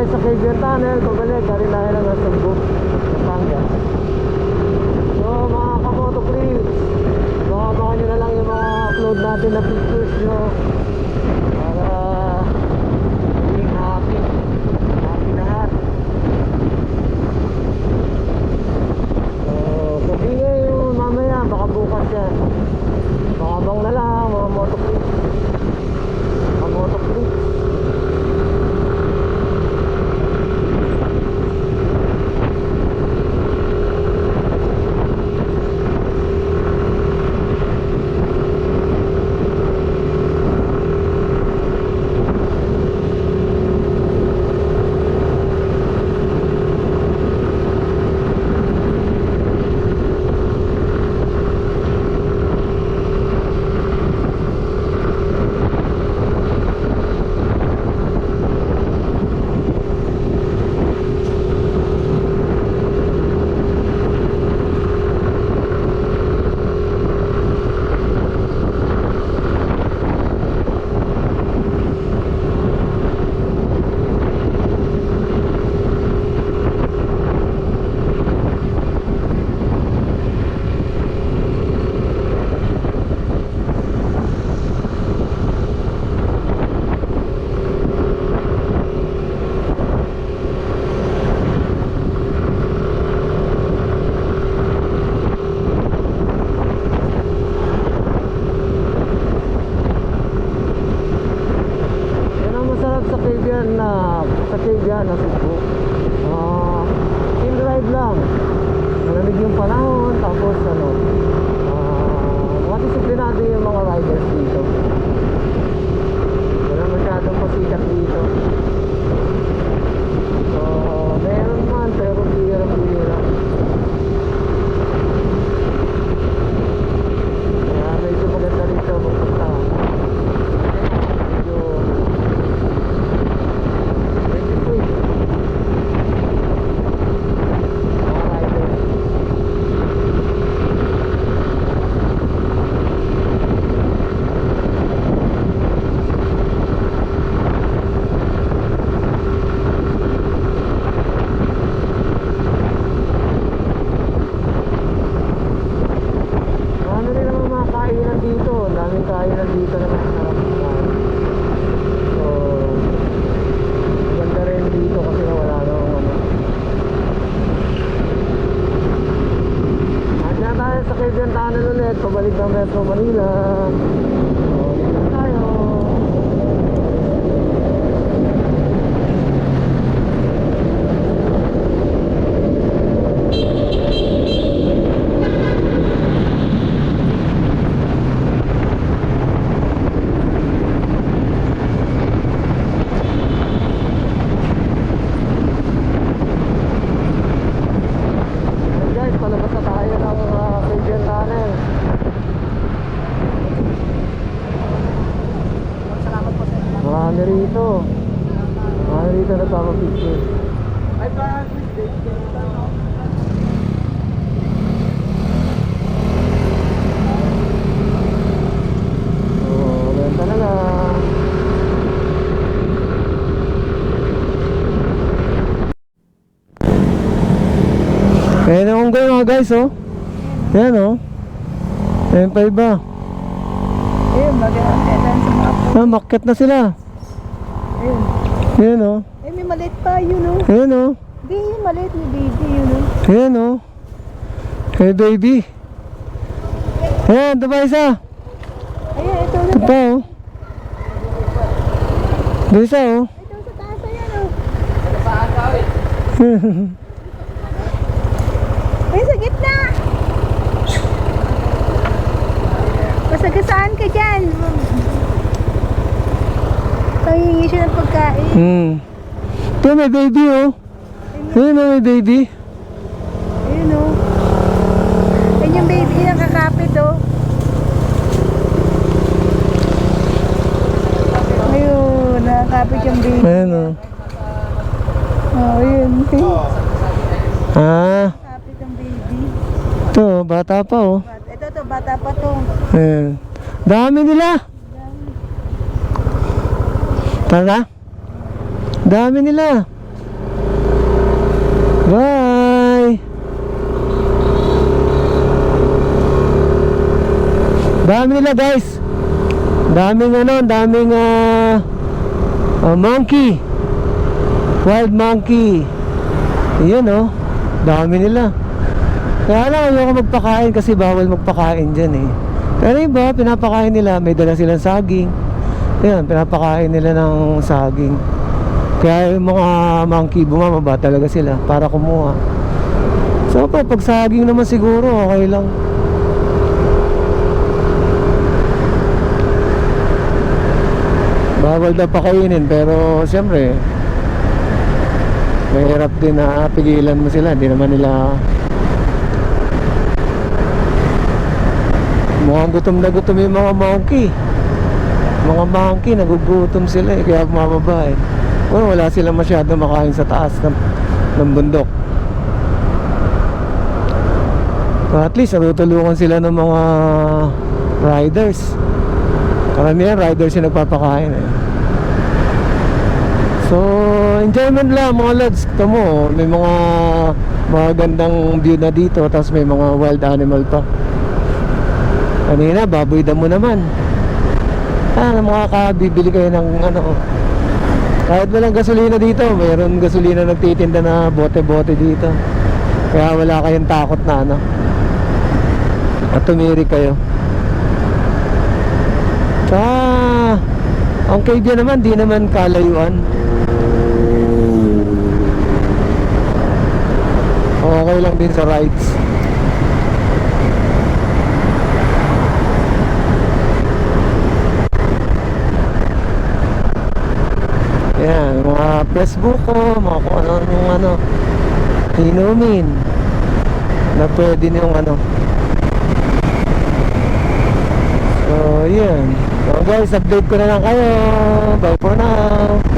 tayo sa Cagayan Tunnel, pabalik, galing tayo ng Cebu, Pampanga. So mga kamoto crews, baka nyo na lang yung mga upload natin na pictures nyo Pabalik ng Metro Manila. So, dito na tayo. Ayan guys, palabas na tayo ng uh, Quezon Tunnel. Salamat po sa inyo. Marami rito. Marami rito nagpapapicture. Ay, pa, date tayo. Oo, ganun talaga. Kaya na kong mga guys, oh. Yan, oh. Ayan pa iba. Ayun, magandang kailan sa mga po. Ah, market na sila. Ayun. Yan, oh. Eh, may maliit pa yun, oh. Yan, oh. Hindi, yung maliit ni baby, yun, oh. Yan, oh. Hey, baby. Yan, ito pa isa. Ayun, ito Ito na. pa, oh. Ito isa, oh. Ito sa taas, ayan, oh. Ay, sa gitna. Masagasaan ka dyan. Pangingi siya ng pagkain. hmm. Ito, may baby, oh. Ayun, oh, may baby. Ayun, oh. Ayun yung baby na kakapit, oh. Ayun, nakakapit yung baby. Ayan, oh. Oh, ayun. Ah. Ito bata pa oh. Ito to, bata pa to. Ayan. Dami nila. Tara. Dami nila. Bye. Dami nila guys. Daming ano, daming ah, ah, monkey. Wild monkey. Iyan oh. Dami nila. Kaya lang ayoko magpakain kasi bawal magpakain dyan eh. Pero iba, pinapakain nila, may dala silang saging. Ayan, pinapakain nila ng saging. Kaya yung mga monkey, bumababa talaga sila para kumuha. So pa, pag saging naman siguro, okay lang. Bawal daw pakainin, pero siyempre, mahirap din na pigilan mo sila. Hindi naman nila Mukhang gutom na gutom yung mga monkey. Mga monkey, nagugutom sila eh, kaya bumababa eh. Well, wala silang masyado makain sa taas ng, ng bundok. So, at least, natutulungan sila ng mga riders. Karamihan riders yung nagpapakain eh. So, enjoyment lang mga lads. Ito mo, may mga magandang view na dito, tapos may mga wild animal pa. Kanina, baboy damo naman. Ah, makakabibili kayo ng ano. Kahit walang gasolina dito, mayroon gasolina nagtitinda na bote-bote dito. Kaya wala kayong takot na ano. At tumiri kayo. Ah, ang Cadia naman, di naman kalayuan. Okay lang din sa rides. Yan, mga Facebook ko, mga kung ano yung ano, inumin na pwede yung ano. So, yan. So guys, update ko na lang kayo. Bye for now.